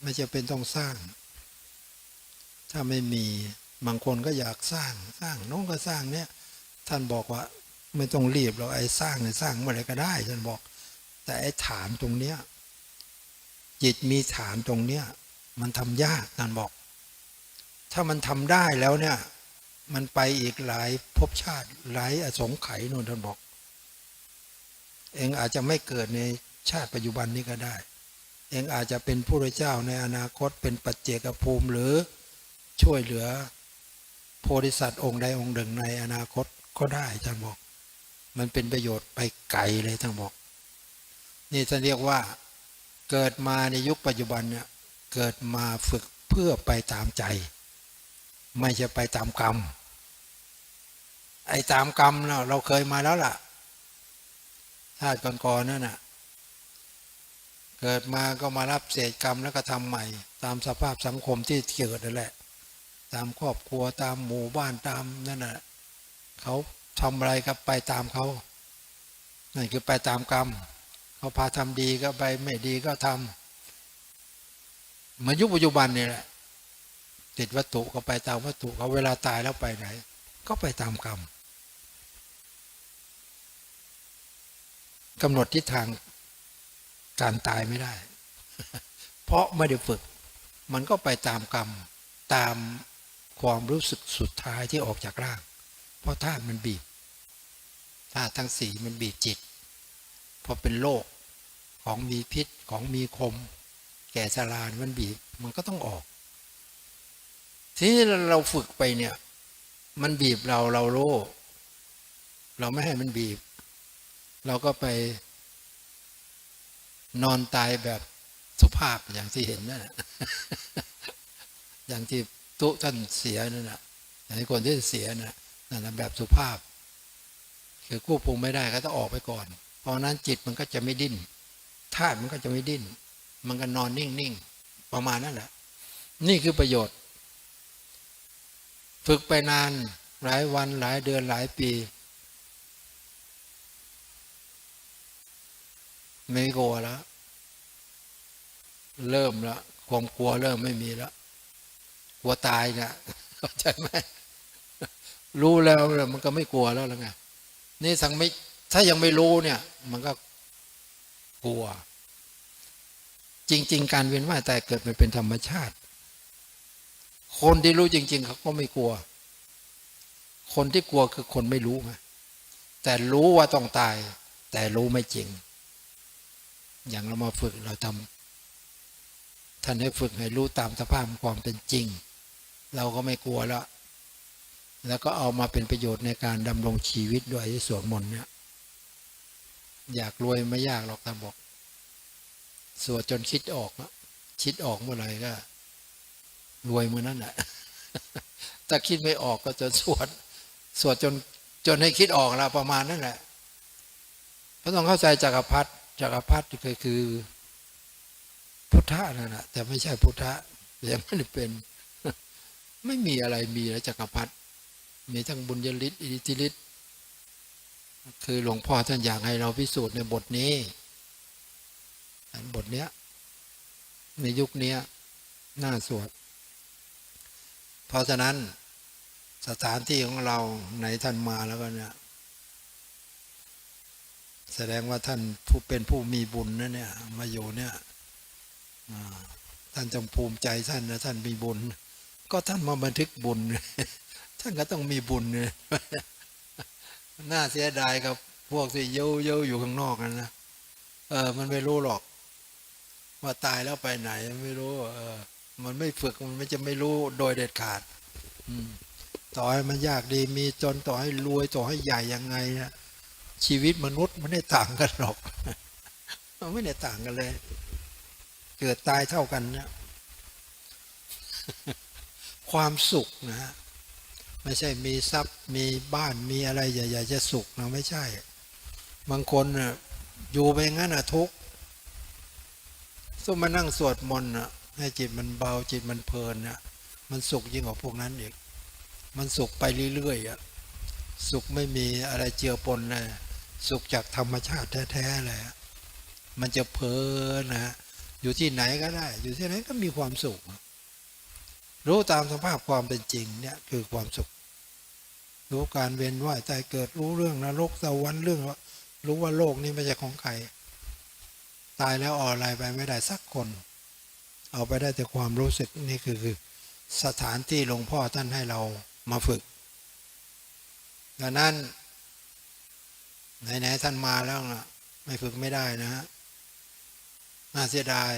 ไม่จะเป็นต้องสร้าง ถ้าไม่มีบางคนก็อยากสร้างสร้างน้องก็สร้างเนี่ย ท่านบอกว่าไม่ต้องรีบเราไอ้สร้างเนี่ยสร้างเมื่อไรก็ได้ท่านบอก แต่ไอ้ฐานตรงเนี้ยจิตมีฐานตรงเนี้ยมันทำยากท่านบอก ถ้ามันทำได้แล้วเนี่ย มันไปอีกหลายภพชาติหลายอสงไขยนู่นท่านบอก เองอาจจะไม่เกิดในชาติปัจจุบันนี้ก็ได้ เองอาจจะเป็นผู้รเจ้าในอนาคตเป็นปัจเจกภูมิหรือช่วยเหลือโพธิสัตว์องค์ใดองค์หนึ่งในอนาคตก็ได้ท่านบอก มันเป็นประโยชน์ไปไกลเลยท่านบอก นี่ท่านเรียกว่าเกิดมาในยุคปัจจุบันเนี่ยเกิดมาฝึกเพื่อไปตามใจ ไม่ใช่ไปตามกรรม ไอ้ตามกรรมเราเราเคยมาแล้วล่ะชาติก่อนๆนั่นน่ะ เกิดมาก็มารับเศษกรรมแล้วก็ทำใหม่ ตามสภาพสังคมที่เกิดนั่นแหละ ตามครอบครัวตามหมู่บ้านตามนั่นน่ะเขาทำอะไรก็ไปตามเขานั่นคือไปตามกรรม เขาพาทำดีก็ไปไม่ดีก็ทำมือนยุคปัจจุบันนี่แหละติดวัตถุก็ไปตามวัตถุเขาเวลาตายแล้วไปไหน ก็ไปตามกรรมกำหนดทิศทาง การตายไม่ได้ เพราะไม่ได้ฝึก มันก็ไปตามกรรม ตามความรู้สึกสุดท้ายที่ออกจากร่าง เพราะธาตุมันบีบธาตุทั้งสี่มันบีบจิต พอเป็นโรคของมีพิษของมีคม แก่ชรานมันบีบมันก็ต้องออก ทีนี้เราฝึกไปเนี่ย มันบีบเราเราโลเราไม่ให้มันบีบ เราก็ไป นอนตายแบบสุภาพอย่างที่เห็นนั่นแหละอย่างที่ตุท่านเสียนั่นแหละอย่างที่คนที่เสียน่ะนั่นแหละแบบสุภาพ คือควบคุมไม่ได้ก็ต้องออกไปก่อน เพราะนั้นจิตมันก็จะไม่ดิ้นธาตุมันก็จะไม่ดิ้น มันก็นอนนิ่งๆประมาณนั้นแหละ นี่คือประโยชน์ ฝึกไปนานหลายวันหลายเดือนหลายปีไม่กลัวแล้ว เริ่มแล้วความกลัวเริ่มไม่มีแล้วกลัวตายนี่ยเข้าใจไหมรู้แล้วมันก็ไม่กลัวแล้วแล้วไงนี่สังไม่ถ้ายังไม่รู้เนี่ย มันก็กลัว จริง ๆ การเวียนว่ายตายเกิดมันเป็นธรรมชาติ คนที่รู้จริง ๆ เขาก็ไม่กลัว คนที่กลัวคือคนไม่รู้ไงแต่รู้ว่าต้องตาย แต่รู้ไม่จริง อย่างเรามาฝึกเราทำ ท่านให้ฝึกให้รู้ตามสภาพความเป็นจริง เราก็ไม่กลัวแล้ว แล้วก็เอามาเป็นประโยชน์ในการดำรงชีวิตด้วยสวดมนต์เนี่ยอยากรวยไม่ยากหรอกตามบอก สวดจนคิดออกะคิดออกเมื่อไหร่ก็ รวยเมื่อนั้นแหละถ้าคิดไม่ออกก็จะสวด สวดจนจนให้คิดออกแล้วประมาณนั่นแหละก็ต้องเข้าใจจักรพรรดิจักรพรรดิก็คือ พุทธะนั่นแหละแต่ไม่ใช่พุทธะยังไม่ได้เป็น ไม่มีอะไรมีแล้วจักรพรรดิมีทั้งบุญยฤทธิ์อิทธิฤทธิ์คือหลวงพ่อท่านอยากให้เราพิสูจน์ในบทนี้อันบทเนี้ย ในยุคเนี้ยน่าสวด เพราะฉะนั้นสถานที่ของเราไหนท่านมาแล้วก็เนี่ยแสดงว่าท่านผู้เป็นผู้มีบุญนะเนี่ย มาอยู่เนี่ย ท่านจงภูมิใจท่านนะท่านมีบุญ ก็ท่านมาบันทึกบุญ ท่านก็ต้องมีบุญเนี่ยน่าเสียดายกับพวกที่เย้เย้อยู่ข้างนอกนั่นนะเออ มันไม่รู้หรอกว่าตายแล้วไปไหน ไม่รู้ เออ มันไม่ฝึกมันไม่จะไม่รู้โดยเด็ดขาด อืมต่อให้มันยากดีมีจนต่อให้รวยต่อให้ใหญ่ยังไงนะชีวิตมนุษย์มันไม่ต่างกันหรอก มันไม่ได้ต่างกันเลย เกิดตายเท่ากันเนี่ยความสุขนะฮะไม่ใช่มีทรัพย์มีบ้านมีอะไรใหญ่ๆจะสุขนะไม่ใช่ บางคนน่ะอยู่ไปงั้นอะทุกข์สู้มานั่งสวดมนต์อะให้จิตมันเบาจิตมันเพลินน่ะมันสุขยิ่งกว่าพวกนั้นอีก มันสุขไปเรื่อยๆอะสุขไม่มีอะไรเจือปนเลยสุขจากธรรมชาติแท้ๆเลยอะมันจะเพลินนะ อยู่ที่ไหนก็ได้ อยู่ที่ไหนก็มีความสุข รู้ตามสภาพความเป็นจริงเนี่ยคือความสุข รู้การเวียนว่ายตายเกิดรู้เรื่องนรกสวรรค์เรื่องว่ารู้ว่าโลกนี้ไม่ใช่ของใคร ตายแล้วออกอะไรไปไม่ได้สักคน เอาไปได้แต่ความรู้สึกนี่คือคือสถานที่หลวงพ่อท่านให้เรามาฝึก ดังนั้นไหนๆท่านมาแล้วนะไม่ฝึกไม่ได้นะฮะ น่าเสียดาย